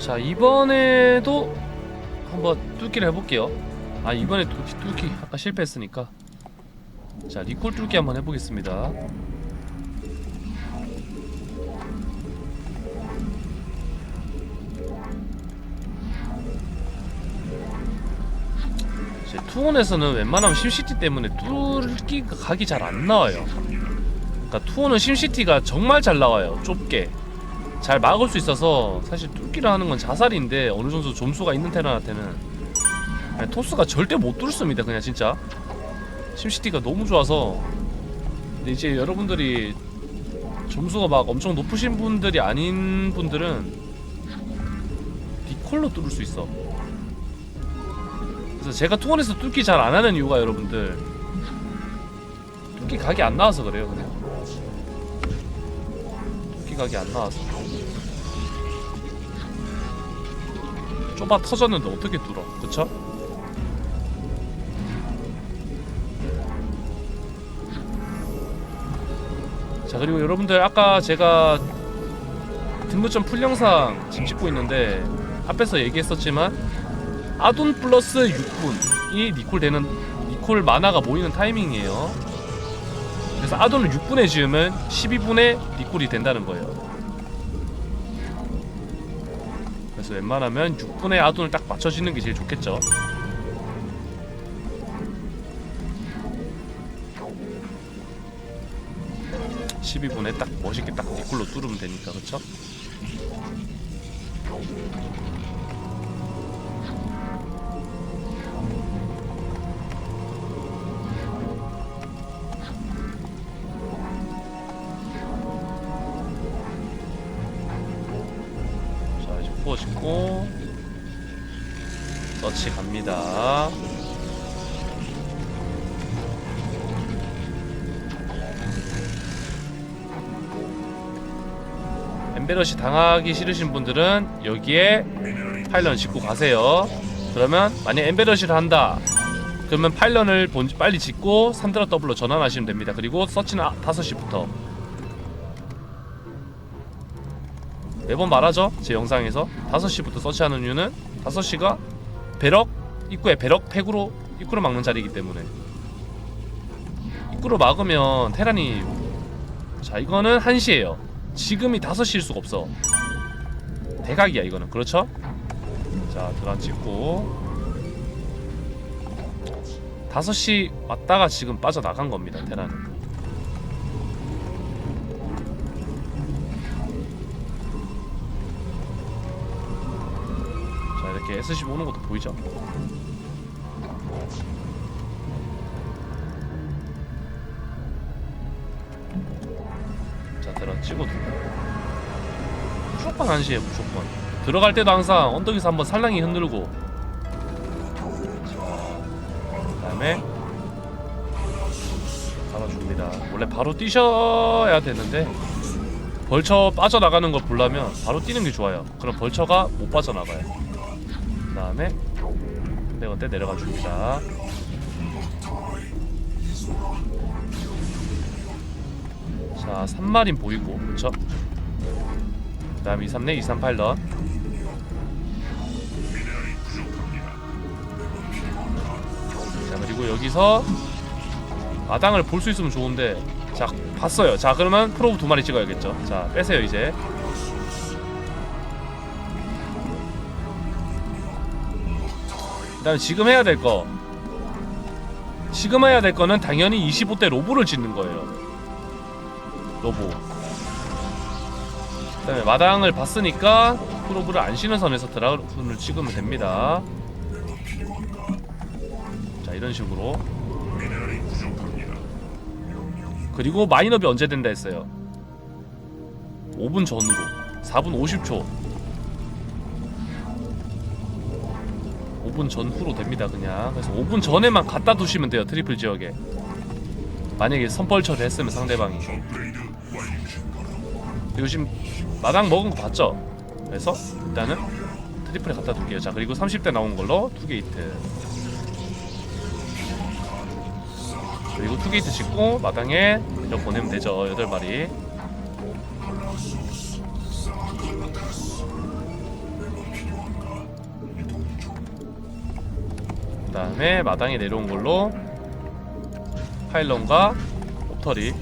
자 이번에도 한번 뚫기를 해볼게요. 아 이번에 뚫기, 뚫기 아까 실패했으니까. 자 리콜 뚫기 한번 해보겠습니다. 이제 투혼에서는 웬만하면 심시티 때문에 뚫기가 각이 잘 안 나와요. 그러니까 투혼은 심시티가 정말 잘 나와요. 좁게 잘 막을 수 있어서 사실 뚫기를 하는 건 자살인데 어느 정도 점수가 있는 테란한테는 그냥 토스가 절대 못 뚫습니다 그냥 진짜. 심시티가 너무 좋아서. 근데 이제 여러분들이 점수가 막 엄청 높으신 분들이 아닌 분들은 디콜로 뚫을 수 있어. 그래서 제가 투원에서 뚫기 잘 안 하는 이유가 여러분들 뚫기 각이 안 나와서 그래요 그냥. 뚫기 각이 안 나와서 좁아 터졌는데 어떻게 뚫어? 그쵸? 자 그리고 여러분들 아까 제가 등급점 풀 영상 지금 찍고 있는데 앞에서 얘기했었지만 아돈 플러스 6분이 니콜 되는 니콜 만화가 모이는 타이밍이에요. 그래서 아돈을 6분에 지으면 12분에 니콜이 된다는 거예요 그래서 웬만하면 6분에 아돈을 딱 맞춰지는 게 제일 좋겠죠. (12분에) 딱 멋있게 딱 니콜로 뚫으면 되니까? 자 엠베러시 당하기 싫으신 분들은 여기에 파일런 짓고 가세요. 그러면 만약 엠베러시를 한다. 그러면 파일런을 본- 빨리 짓고 산드라 더블로 전환하시면 됩니다. 그리고 서치는 아- 5시부터. 매번 말하죠? 제 영상에서. 5시부터 서치하는 이유는 5시가 배럭 입구에 배럭 팩으로 입구를 막는 자리이기 때문에. 입구로 막으면 테란이 자 이거는 1시에요 지금이 5시일 수가 없어 대각이야 이거는 그렇죠? 자 드란 찍고 5시 왔다가 지금 빠져나간 겁니다 테란은 자 이렇게 SCB 오는 것도 보이죠? 자 들어 찍어두고 무조건 한시에 무조건. 들어갈 때도 항상 언덕에서 한번 살랑이 흔들고. 자 그다음에 잡아줍니다. 원래 바로 뛰셔야 되는데 벌처 빠져나가는 걸 보려면 바로 뛰는 게 좋아요. 그럼 벌처가 못 빠져나가요. 그 다음에 내가 때 내려가 줍니다 자 3마린 보이고 그쵸? 그 다음 234 238런 자 그리고 여기서 마당을 볼 수 있으면 좋은데 자 봤어요. 자 그러면 프로브 두 마리 찍어야겠죠? 자 빼세요 이제. 그 다음에 지금 해야 될 거. 지금 해야 될 거는 당연히 25대 로보를 짓는 거예요 로보 그 다음에 마당을 봤으니까 프로브를 안 쉬는 선에서 드라군을 찍으면 됩니다. 자 이런 식으로. 그리고 마인업이 언제 된다 했어요? 5분 전후로. 4분 50초. 5분 전후로 됩니다 그냥. 그래서 5분 전에만 갖다 두시면 돼요 트리플 지역에. 만약에 선벌처를 했으면 상대방이 요즘 마당 먹은 거 봤죠? 그래서 일단은 트리플에 갖다 둘게요. 자 그리고 30대 나온 걸로 투 게이트. 그리고 투 게이트 짓고 마당에 이렇 보내면 되죠. 8 마리. 그 다음에 마당에 내려온 걸로 파일런과 옵터리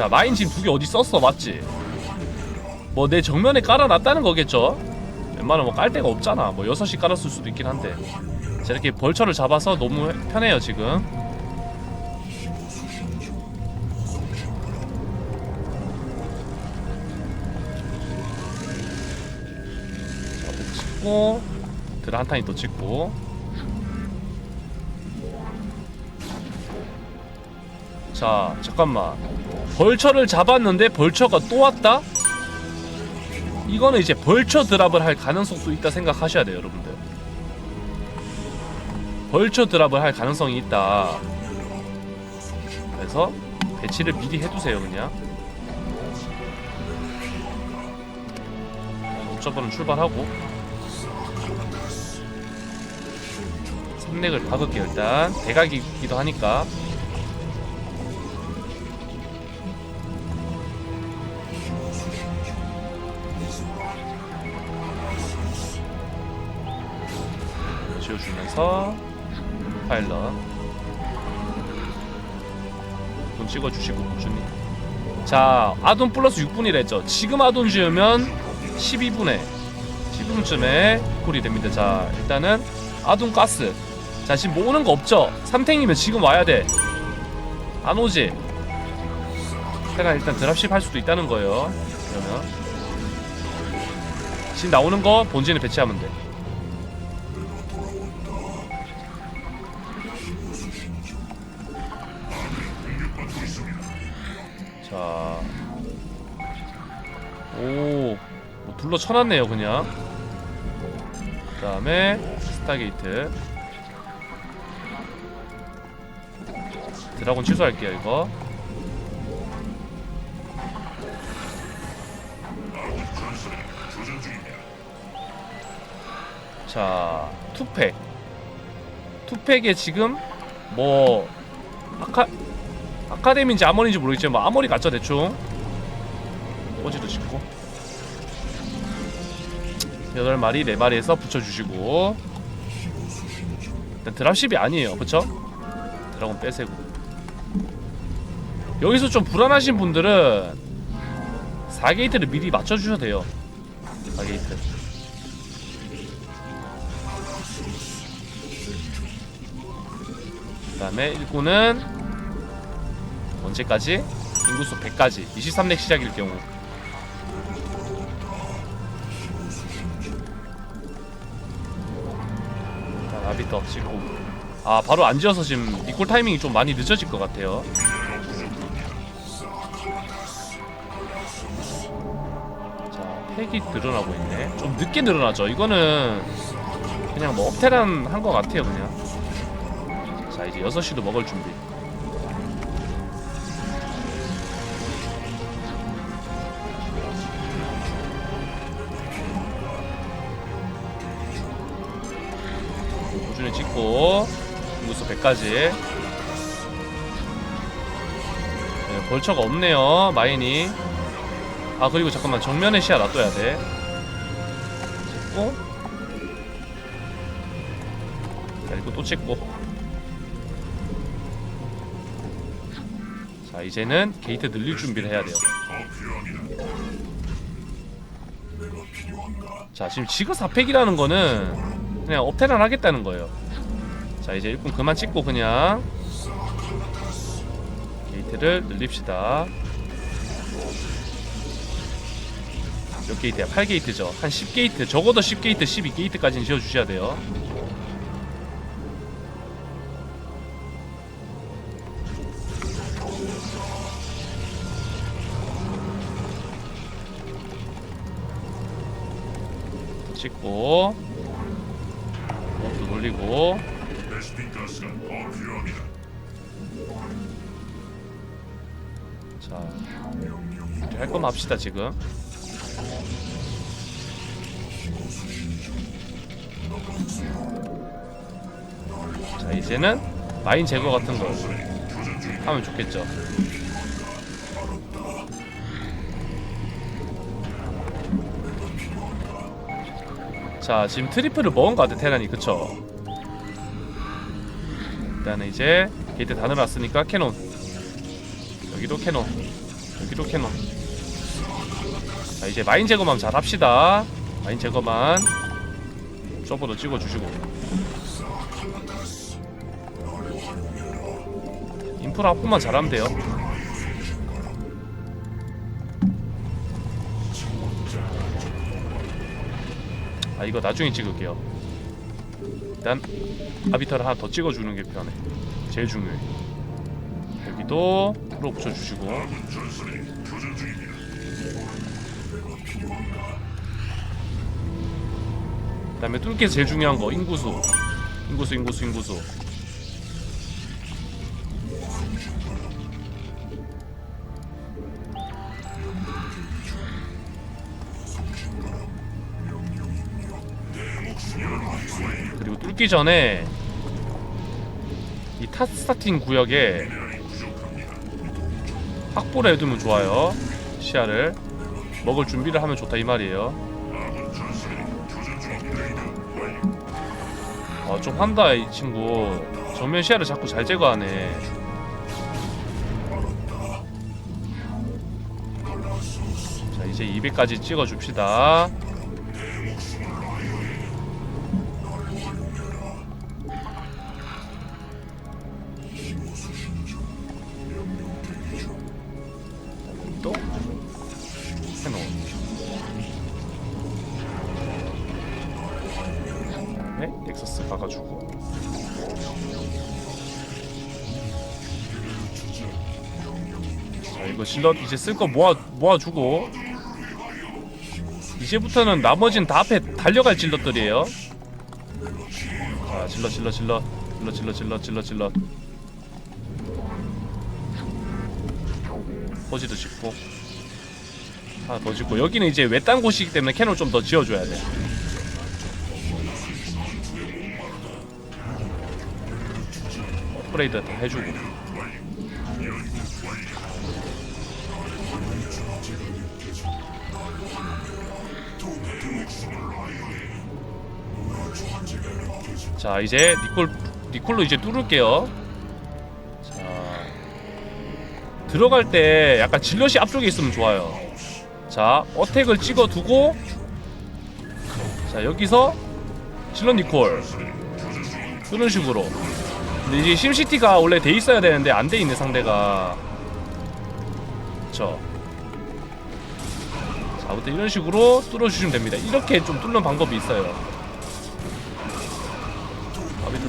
자 마인 지금 두 개 어디 썼어 맞지? 뭐 내 정면에 깔아놨다는 거겠죠? 웬만하면 뭐 깔 데가 없잖아. 뭐 6시 깔았을 수도 있긴 한데. 자 이렇게 벌처를 잡아서 너무 편해요 지금. 찍고 드라 한 탄이 또 찍고. 자 잠깐만 벌처를 잡았는데 벌처가 또 왔다? 이거는 이제 벌처 드랍을 할 가능성도 있다 생각하셔야 돼요 여러분들. 벌처 드랍을 할 가능성이 있다. 그래서 배치를 미리 해두세요 그냥. 옵저버는 출발하고. 삼렉을 박을게요 일단. 대각이기도 하니까 지워주면서 파일럿 돈 찍어주시고 꾸준히 자 아돈 플러스 6분이라 했죠. 지금 아돈 지으면 12분에 12분쯤에 콜이 됩니다. 자 일단은 아돈 가스. 자 지금 뭐 오는 거 없죠? 삼탱이면 지금 와야 돼안 오지? 테란 일단 드랍십 할 수도 있다는 거예요. 그러면 지금 나오는 거 본진에 배치하면 돼 자, 오, 뭐 둘러 쳐놨네요 그냥. 그 다음에 스타게이트. 드라곤 취소할게요 이거. 자, 투팩. 투팩에 지금 뭐 아카 아카데미인지 아머리인지 모르겠지만 뭐 아머리 같죠 대충? 꼬지도 짚고. 여덟 마리 네 마리에서 붙여주시고. 일단 드랍십이 아니에요 그쵸? 드라곤 빼세고 여기서 좀 불안하신 분들은 4게이트를 미리 맞춰주셔도 돼요. 4게이트. 그 다음에 1구는 언제까지? 인구수 100까지. 23렉 시작일 경우. 자 라비터 찍고. 아 바로 안 지어서 지금 리콜 타이밍이 좀 많이 늦어질 것 같아요. 자 팩이 늘어나고 있네. 좀 늦게 늘어나죠. 이거는 그냥 뭐 업테란 한 것 같아요 그냥. 자 이제 6시도 먹을 준비 찍고 인구수 100까지. 네, 벌처가 없네요 마인이. 아 그리고 잠깐만 정면에 시야 놔둬야 돼. 찍고. 자 이거 또 찍고. 자 이제는 게이트 늘릴 준비를 해야 돼요. 자 지금 지그 4팩이라는 거는 그냥 업테란 하겠다는 거예요. 자 이제 일꾼 그만 찍고 그냥 게이트를 늘립시다. 몇 게이트야? 8게이트죠. 한 10게이트, 적어도 10게이트, 12게이트까지는 지어주셔야 돼요. 또 찍고 또 돌리고 자 할 거면 합시다 지금. 자 이제는 마인 제거 같은 거 하면 좋겠죠. 자 지금 트리플을 먹은 것 같아 테란이. 그쵸? 일단은 이제 게이트 다 늘어났으니까 캐논 여기도 캐논. 여기도 캐논. 자 이제 마인 제거만 잘 합시다. 마인 제거만 서버도 찍어주시고. 인프라 확보만 잘하면 돼요. 아 이거 나중에 찍을게요. 일단 아비타를 하나 더 찍어주는 게 편해. 제일 중요해. 여기도 프로 붙여주시고. 그 다음에 뚫기에서 제일 중요한 거 인구수. 인구수 인구수 인구수. 그리고 뚫기 전에 이탑 스타팅 구역에 확보를 해두면 좋아요. 시야를. 먹을 준비를 하면 좋다 이 말이에요. 아, 좀 한다 이 친구. 정면 시야를 자꾸 잘 제거하네. 자 이제 200까지 찍어줍시다 실럿 이제 쓸 거 모아 모아주고. 이제부터는 나머진 다 앞에 달려갈 질럿들이에요. 자 질럿 질럿 질럿. 질럿 질럿 질럿 질럿 질럿. 퍼지도 짓고. 하나 더 짓고. 여기는 이제 외딴 곳이기 때문에 캐논 좀 더 지어줘야 돼. 업그레이드 다 해주고 자 이제 니콜 니콜로 이제 뚫을게요. 자 들어갈 때 약간 질럿이 앞쪽에 있으면 좋아요. 자 어택을 찍어 두고 자 여기서 질럿 니콜. 이런 식으로. 근데 이제 심시티가 원래 돼 있어야 되는데 안 돼 있네 상대가. 그쵸? 자 아무튼 이런 식으로 뚫어주시면 됩니다. 이렇게 좀 뚫는 방법이 있어요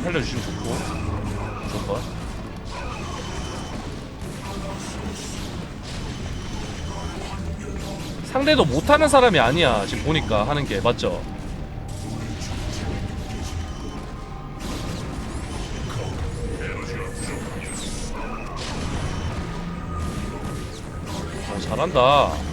살려주시면 좋고. 좋은 것 상대도 못하는 사람이 아니야. 지금 보니까 하는 게. 맞죠? 어, 잘한다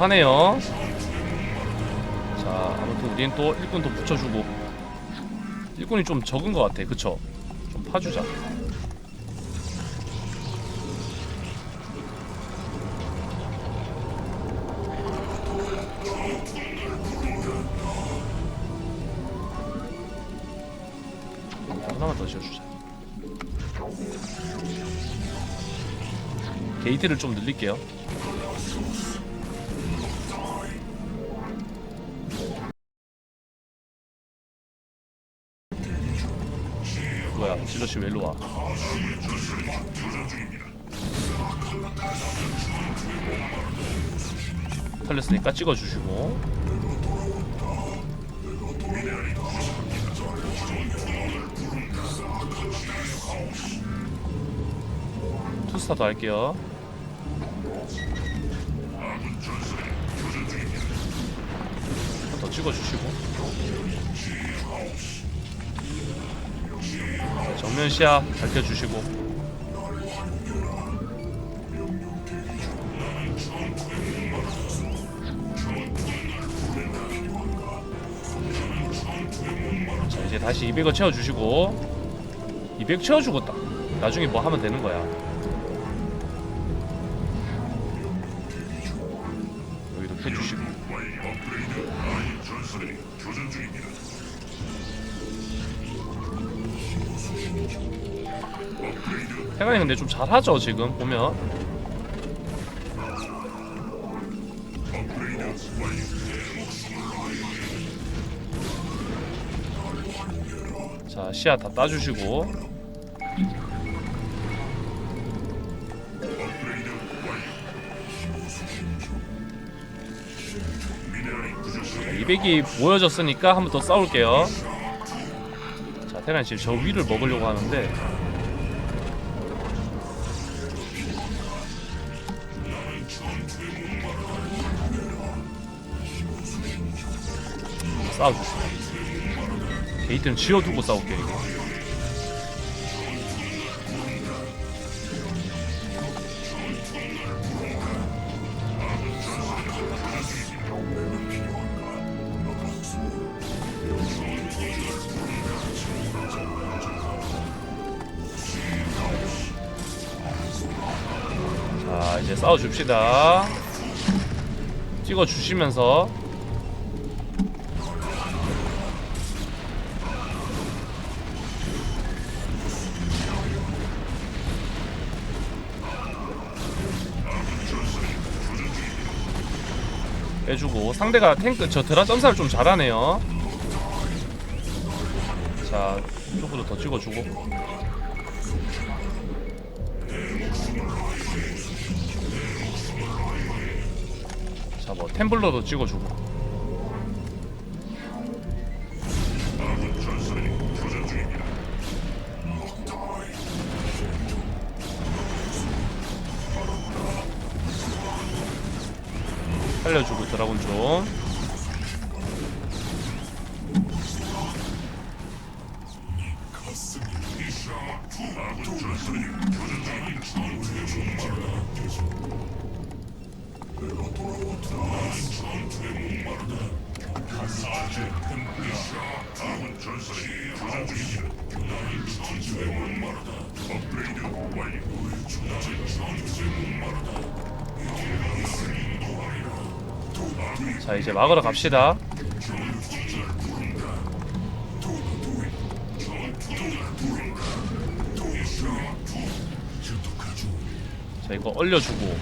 하네요. 자 아무튼 우린 또 일꾼 더 붙여주고. 일꾼이 좀 적은 것 같아. 그쵸? 좀 파주자. 하나만 더 지어주자. 게이트를 좀 늘릴게요 질러씨 왜 일로 와. 털렸으니까 찍어주시고. 투스타도 할게요. 한번더 찍어주시고 자, 정면 시야 밝혀주시고. 다시 200을 채워주시고. 200 채워주고 딱 나중에 뭐 하면 되는 거야. 여기도 해주시고 태관이 근데 좀 잘하죠 지금 보면. 자 시야 다 따주시고 업그레이드 완료. 미네랄이 부족합니다. 200이 모여졌으니까 한 번 더 싸울게요 자 태관이 지금 저 위를 먹으려고 하는데. 싸워주세요 게이트는 지어두고 싸울게요 이거 싸워줍시다. 찍어주시면서. 빼주고. 상대가 탱크 저 드라 점사를 좀 잘하네요. 자 쪽으로 더 찍어주고 뭐 템블러도 찍어주고. 살려주고 드라곤 좀 자 이제 막으러 갑시다. 자 이거 얼려주고.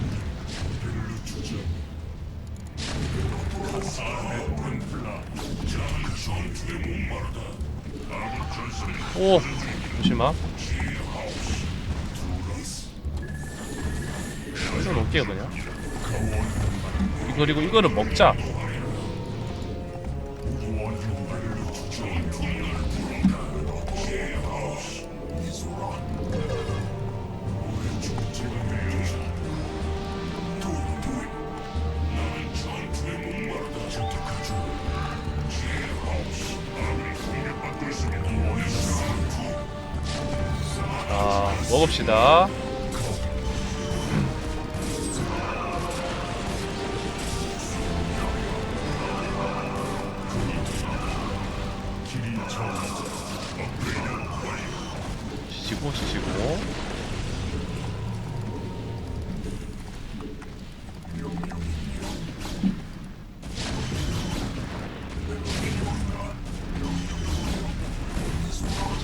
오 잠시만 이거 놓을게요 그냥. 이- 그리고 이거를 먹자 자 먹읍시다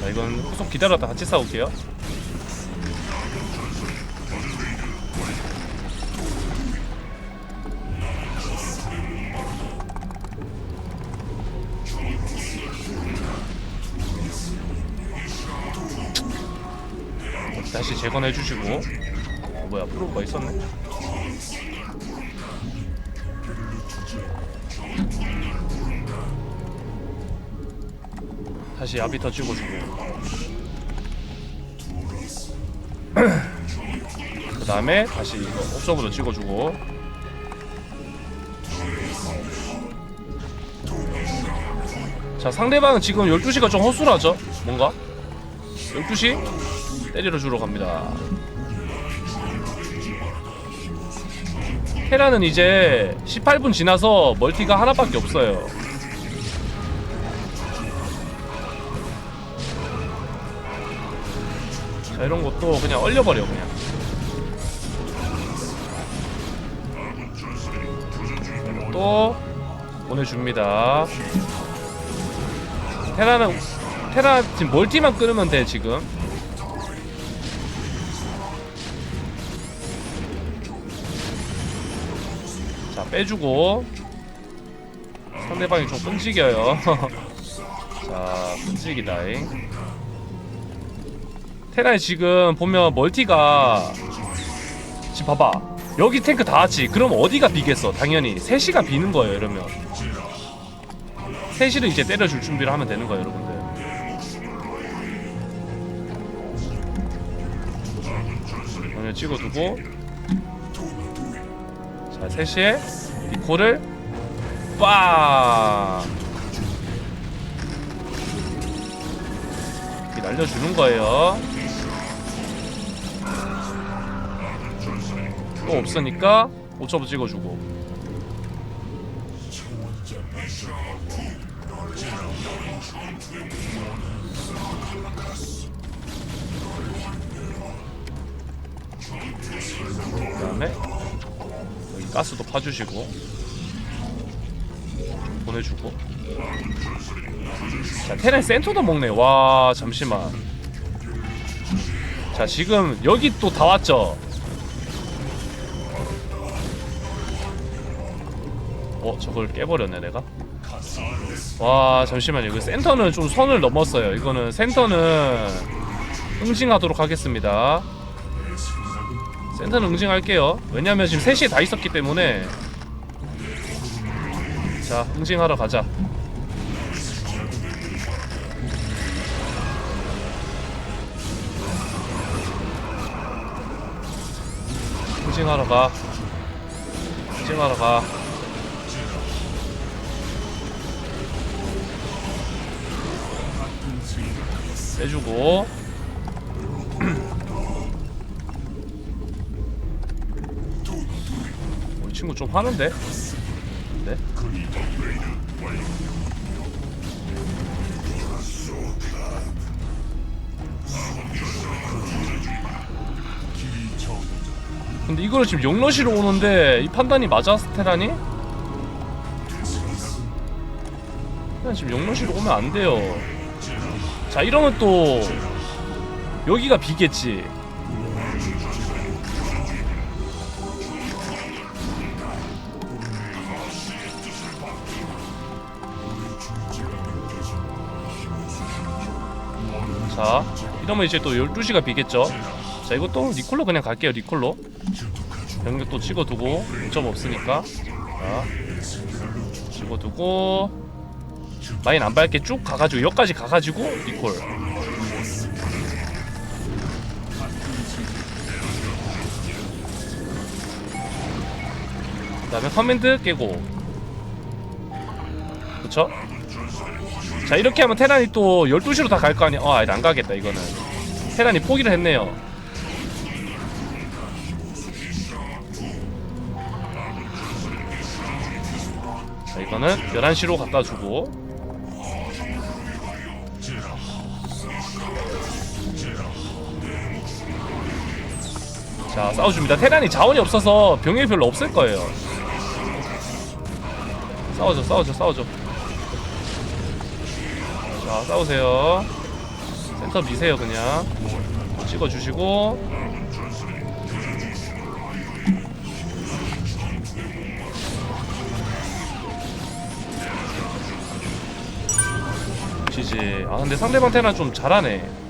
자 이건 후속 기다렸다 같이 싸울게요. 다시 재건해 주시고. 어, 뭐야 프로가 있었네 다시 아비터 찍어주고 그 다음에 다시 옵션으로 찍어주고. 자 상대방은 지금 12시가 좀 허술하죠? 뭔가? 12시? 때리러 주러 갑니다. 테라는 이제 18분 지나서 멀티가 하나밖에 없어요 자 이런 것도 그냥 얼려버려 그냥. 또 보내줍니다. 테라는 테라 지금 멀티만 끊으면 돼 지금. 자 빼주고. 상대방이 좀 끈질겨요. 자 끈질기다잉 테라에 지금 보면 멀티가 지금 봐봐. 여기 탱크 다 왔지. 그럼 어디가 비겠어? 당연히 3시가 비는 거예요 이러면. 3시를 이제 때려줄 준비를 하면 되는 거예요 여러분들. 먼저 찍어두고. 자 3시에 니코를 빵 이렇게 날려주는 거예요 또 없으니까 5초부 찍어주고. 그 다음에 여기 가스도 파주시고 보내주고. 자 테란 센터도 먹네 와 잠시만. 자 지금 여기 또 다 왔죠 어 저걸 깨버렸네 내가? 와 잠시만요. 그 센터는 좀 선을 넘었어요. 이거는 센터는 응징하도록 하겠습니다. 센터는 응징할게요. 왜냐면 지금 3시에 다 있었기 때문에. 자 응징하러 가자. 응징하러 가. 응징하러 가 빼주고 우리 친구 좀 하는데? 네? 근데 이거를 지금 용러시로 오는데 이 판단이 맞아 스테라니? 그냥 지금 용러시로 오면 안 돼요 자 이러면 또 여기가 비겠지. 자 이러면 이제 또 12시가 비겠죠? 자 이것도 리콜로 그냥 갈게요 리콜로. 병력 또 찍어두고 5점 없으니까. 자 찍어두고 마인 안 밟게 쭉 가가지고 여기까지 가가지고 리콜. 그 다음에 커맨드 깨고. 그쵸? 자 이렇게 하면 테란이 또 12시로 다 갈 거 아니야. 아 안 가겠다 이거는. 테란이 포기를 했네요. 자 이거는 11시로 갖다 주고 자 싸워줍니다. 테란이 자원이 없어서 병력이 별로 없을 거예요. 싸워줘 싸워줘 싸워줘. 자 싸우세요. 센터 미세요 그냥. 찍어주시고. 지지. 아 근데 상대방 테란 좀 잘하네